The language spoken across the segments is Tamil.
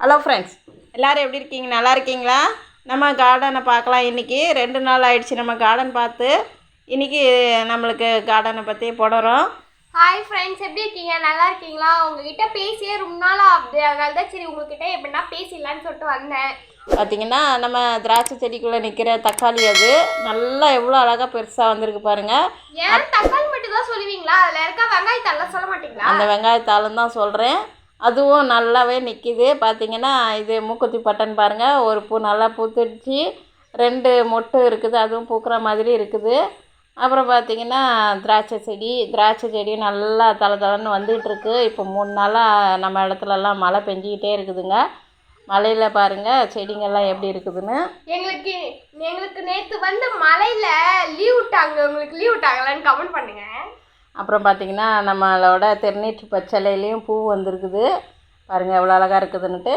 ஹலோ ஃப்ரெண்ட்ஸ் எல்லோரும் எப்படி இருக்கீங்க? நல்லா இருக்கீங்களா? நம்ம கார்டனை பார்க்கலாம். இன்றைக்கி ரெண்டு நாள் ஆயிடுச்சு. நம்ம கார்டன் பார்த்து இன்றைக்கி நம்மளுக்கு கார்டனை பற்றி போடுறோம் ஹாய் ஃப்ரெண்ட்ஸ் எப்படி இருக்கீங்க? நல்லா இருக்கீங்களா? உங்ககிட்ட பேசியே ரொம்ப நாள் ஆகுது. அதனால தான் சரி உங்ககிட்ட எப்படின்னா பேசிடலான்னு சொல்லிட்டு வந்தேன். பார்த்திங்கன்னா நம்ம திராட்சை செடிக்குள்ளே நிற்கிற தக்காளி அது நல்லா எவ்வளோ அழகாக பெருசாக வந்திருக்கு பாருங்கள் ஏன் தக்காளி மட்டும் தான் சொல்லுவீங்களா? அதில் இருக்க வெங்காயத்தெல்லாம் சொல்ல மாட்டீங்களா? அந்த வெங்காயத்தாலும் தான் சொல்கிறேன் அதுவும் நல்லாவே நிற்கிது பார்த்தீங்கன்னா இது மூக்குத்தி பட்டன் பாருங்கள் ஒரு பூ நல்லா பூத்துடுச்சு. ரெண்டு மொட்டு இருக்குது. அதுவும் பூக்கிற மாதிரி இருக்குது. அப்புறம் பார்த்தீங்கன்னா திராட்சை செடி. திராட்சை செடி நல்லா தள தளன்னு வந்துகிட்ருக்கு இப்போ மூணு நாளாக நம்ம இடத்துலலாம் மழை பெஞ்சிக்கிட்டே இருக்குதுங்க. மழையில் பாருங்கள் செடிங்கள்லாம் எப்படி இருக்குதுன்னு. எங்களுக்கு எங்களுக்கு நேற்று வந்து மழையில் லீவ் விட்டாங்க. உங்களுக்கு லீவ் விட்டாங்களான்னு கமெண்ட் பண்ணுங்க. அப்புறம் பார்த்திங்கன்னா நம்மளோட திருநீற்று பச்சலையிலையும் பூ வந்திருக்குது. பாருங்கள் எவ்வளோ அழகாக இருக்குதுன்னுட்டு.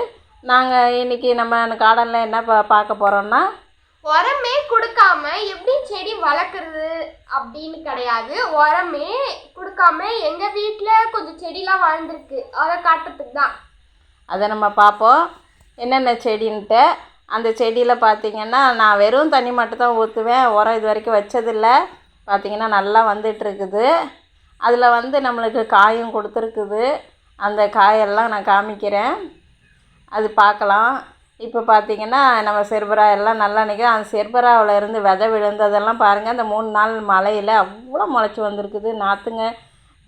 நாங்கள் இன்றைக்கி நம்ம கார்டனில் என்ன பா பார்க்க போகிறோன்னா உரமே கொடுக்காம எப்படி செடி வளர்க்குறது அப்படின்னு கிடையாது. உரமே கொடுக்காம எங்கள் வீட்டில் கொஞ்சம் செடிலாம் வளர்ந்துருக்கு. அதை காட்டுறதுக்கு தான். அதை நம்ம பார்ப்போம். என்னென்ன செடின்ட்டு. அந்த செடியில் பார்த்திங்கன்னா நான் வெறும் தண்ணி மட்டும் தான் ஊற்றுவேன். உரம் இது வரைக்கும் வச்சதில்ல. பார்த்திங்கன்னா நல்லா வந்துட்டுருக்குது அதில் வந்து நம்மளுக்கு காயும் கொடுத்துருக்குது. அந்த காயெல்லாம் நான் காமிக்கிறேன். அது பார்க்கலாம். இப்போ பார்த்தீங்கன்னா நம்ம செர்பரா எல்லாம் நல்லா நிற்கும் அந்த செர்பராவில் இருந்து விதை விழுந்ததெல்லாம் பாருங்கள் அந்த மூணு நாள் மழையில் அவ்வளோ முளைச்சி வந்திருக்குது. நாற்றுங்க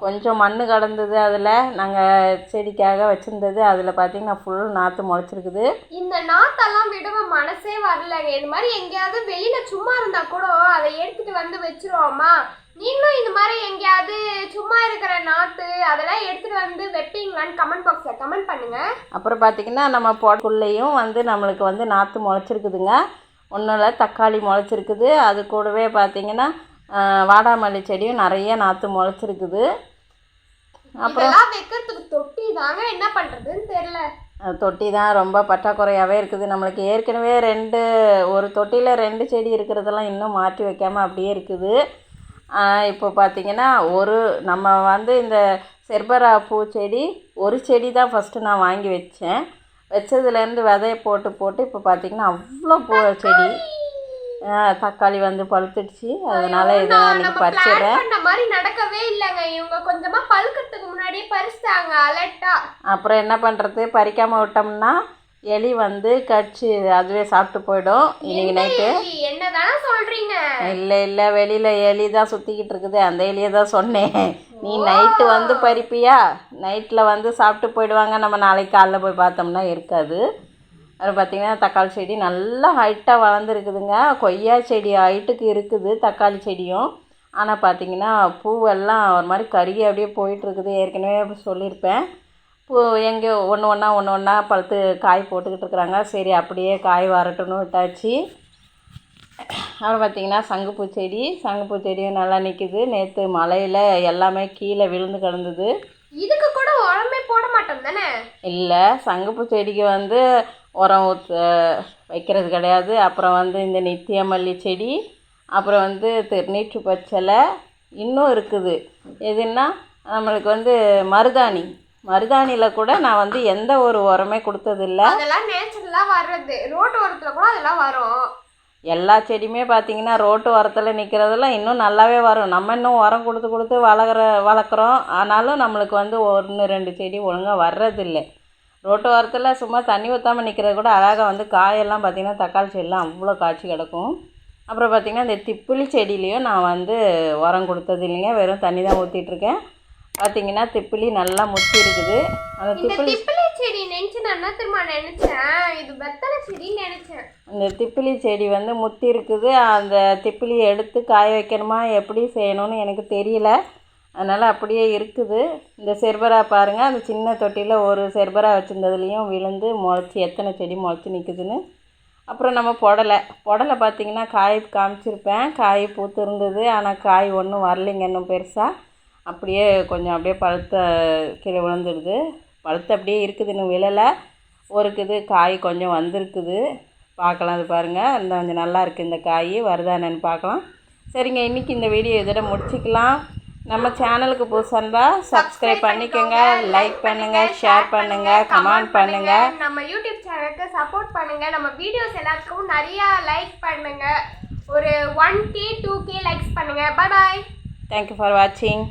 கொஞ்சம் மண் கடந்தது அதில். நாங்கள் செடிக்காக வச்சுருந்தது. அதில் பார்த்தீங்கன்னா ஃபுல் நாற்று முளைச்சிருக்குது. இந்த நாத்தெல்லாம் விடவ மனசே வரலங்க. இது மாதிரி எங்கேயாவது வெளியில் சும்மா இருந்தால் கூட அதை எடுத்துகிட்டு வந்து வச்சிருவோமா? நீங்களும் இந்த மாதிரி எங்கேயாவது சும்மா இருக்கிற நாத்து அதெல்லாம் எடுத்துட்டு வந்து வைப்பீங்களான்னு கமெண்ட் பாக்ஸ்ல கமெண்ட் பண்ணுங்க. அப்புறம் பார்த்திங்கன்னா நம்ம போட்டுக்குள்ளேயும் வந்து நம்மளுக்கு வந்து நாற்று முளைச்சிருக்குதுங்க. ஒன்றும் இல்லை தக்காளி முளைச்சிருக்குது. அது கூடவே பார்த்திங்கன்னா வாடாமல்லி செடியும் நிறைய நாற்று முளைச்சிருக்குது. அப்புறம் வைக்கிறதுக்கு தொட்டி தாங்க என்ன பண்ணுறதுன்னு தெரில தொட்டி தான் ரொம்ப பற்றாக்குறையாகவே இருக்குது. நம்மளுக்கு ஏற்கனவே ரெண்டு ஒரு தொட்டியில் ரெண்டு செடி இருக்கிறதெல்லாம் இன்னும் மாற்றி வைக்காமல் அப்படியே இருக்குது. இப்போ பார்த்திங்கன்னா ஒரு நம்ம வந்து இந்த செர்பரா பூச்செடி ஒரு செடி தான் ஃபஸ்ட்டு நான் வாங்கி வச்சேன். வச்சதுலேருந்து விதைய போட்டு போட்டு இப்போ பார்த்திங்கன்னா அவ்வளோ பூ செடி. தக்காளி வந்து பழுத்துடுச்சு. அதனால இதை இன்னைக்கு பறிச்சிடுறேன். அந்த மாதிரி நடக்கவே இல்லைங்க. இவங்க கொஞ்சமா பழுக்கிறதுக்கு முன்னாடியே பறிச்சிட்டாங்க அலர்ட்டா. அப்புறம் என்ன பண்ணுறது பறிக்காமல் விட்டோம்னா எலி வந்து கடிச்சு அதுவே சாப்பிட்டு போயிடும். இன்னைக்கு நைட்டு. என்னதானே சொல்றீங்க? இல்லை இல்லை வெளியில் எலி தான் சுற்றிக்கிட்டு இருக்குது. அந்த எலியை தான் சொன்னேன். நீ நைட்டு வந்து பறிப்பியா? நைட்டில் வந்து சாப்பிட்டு போயிடுவாங்க. நம்ம நாளைக்கு காலைல போய் பார்த்தோம்னா இருக்காது. அது பார்த்திங்கன்னா தக்காளி செடி நல்லா ஹைட்டாக வளர்ந்துருக்குதுங்க. கொய்யா செடி ஹைட்டுக்கு இருக்குது தக்காளி செடியும். ஆனால் பார்த்திங்கன்னா பூவெல்லாம் ஒரு மாதிரி கருகி அப்படியே போயிட்டுருக்குது ஏற்கனவே சொல்லியிருப்பேன். பூ எங்கே ஒன்று ஒன்றா ஒன்று ஒன்றா பழுத்து காய் போட்டுக்கிட்டு இருக்கிறாங்க. சரி அப்படியே காய் வரட்டும்னு விட்டாச்சு. அப்புறம் பார்த்திங்கன்னா சங்குப்பூ செடி. சங்குப்பூ செடியும் நல்லா நிற்கிது நேற்று மழையில் எல்லாமே கீழே விழுந்து கிடந்தது. இதுக்கு கூட உரமே போட மாட்டோம் தானே? இல்லை சங்குப்பூ செடிக்கு வந்து உரம் ஊற்ற வைக்கிறது கிடையாது. அப்புறம் வந்து இந்த நித்தியமல்லி செடி. அப்புறம் வந்து திருநீற்று பச்சலை இன்னும் இருக்குது. எதுன்னா நம்மளுக்கு வந்து மருதாணி. மருதாணியில் கூட நான் வந்து எந்த ஒரு உரமே கொடுத்ததில்ல. அதெல்லாம் நேச்சுரலாக வர்றது. ரோட்டு ஓரத்தில் கூட அதெல்லாம் வரும். எல்லா செடியுமே பார்த்தீங்கன்னா ரோட்டு உரத்தில் நிற்கிறதெல்லாம் இன்னும் நல்லாவே வரும். நம்ம இன்னும் உரம் கொடுத்து கொடுத்து வளர்க்குற வளர்க்குறோம். ஆனாலும் நம்மளுக்கு வந்து ஒன்று ரெண்டு செடி ஒழுங்காக வர்றதில்லை. ரோட்டு ஓரத்தில் சும்மா தண்ணி ஊற்றாமல் நிற்கிறது கூட அழகாக வந்து காயெல்லாம் பார்த்திங்கன்னா தக்காளி செடிலாம் அவ்வளோ காய்ச்சி கிடக்கும். அப்புறம் பார்த்திங்கன்னா இந்த திப்பிலி செடியிலையும் நான் வந்து உரம் கொடுத்தது இல்லைங்க. வெறும் தண்ணி தான் ஊற்றிட்டுருக்கேன் பார்த்தீங்கன்னா திப்பிலி நல்லா முத்தி இருக்குது. அந்த திப்பிலி செடி நினைச்சு நான் என்ன திரும்ப நினைச்சேன்? இது வெத்தலை செடி நினைச்சேன். இந்த திப்பிலி செடி வந்து முத்தி இருக்குது. அந்த திப்பிலியை எடுத்து காய வைக்கணுமா? எப்படி செய்யணும்னு எனக்கு தெரியல. அதனால் அப்படியே இருக்குது. இந்த செர்பரா பாருங்கள் அந்த சின்ன தொட்டியில் ஒரு செர்பரா வச்சுருந்ததுலேயும் விழுந்து முளைச்சி எத்தனை செடி முளைச்சி நிற்குதுன்னு அப்புறம் நம்ம புடலை. புடலை பார்த்திங்கன்னா காய் காமிச்சிருப்பேன். காய் பூத்து இருந்தது ஆனால் காய் ஒன்றும் வரலைங்க இன்னும் பெருசாக அப்படியே கொஞ்சம் அப்படியே பழுத்த கீழே விழுந்துடுது. பழுத்து அப்படியே இருக்குது இன்னும் விழலை. ஒருக்குது காய் கொஞ்சம் வந்திருக்குது. பார்க்கலாம் அது பாருங்கள் இந்த கொஞ்சம் நல்லா இருக்குது இந்த காய். வருதானு பார்க்கலாம். சரிங்க இன்றைக்கி இந்த வீடியோ இதோட முடிச்சிக்கலாம். நம்ம சேனலுக்கு புதுசாக இருந்தால் சப்ஸ்கிரைப் பண்ணிக்கோங்க. லைக் பண்ணுங்கள் ஷேர் பண்ணுங்கள் கமெண்ட் பண்ணுங்கள் நம்ம யூடியூப் சேனலுக்கு சப்போர்ட் பண்ணுங்க. நம்ம வீடியோஸ் எல்லாத்துக்கும் நிறைய லைக் பண்ணுங்க. ஒரு one K two K likes பண்ணுங்க. Bye bye thank you for வாட்சிங்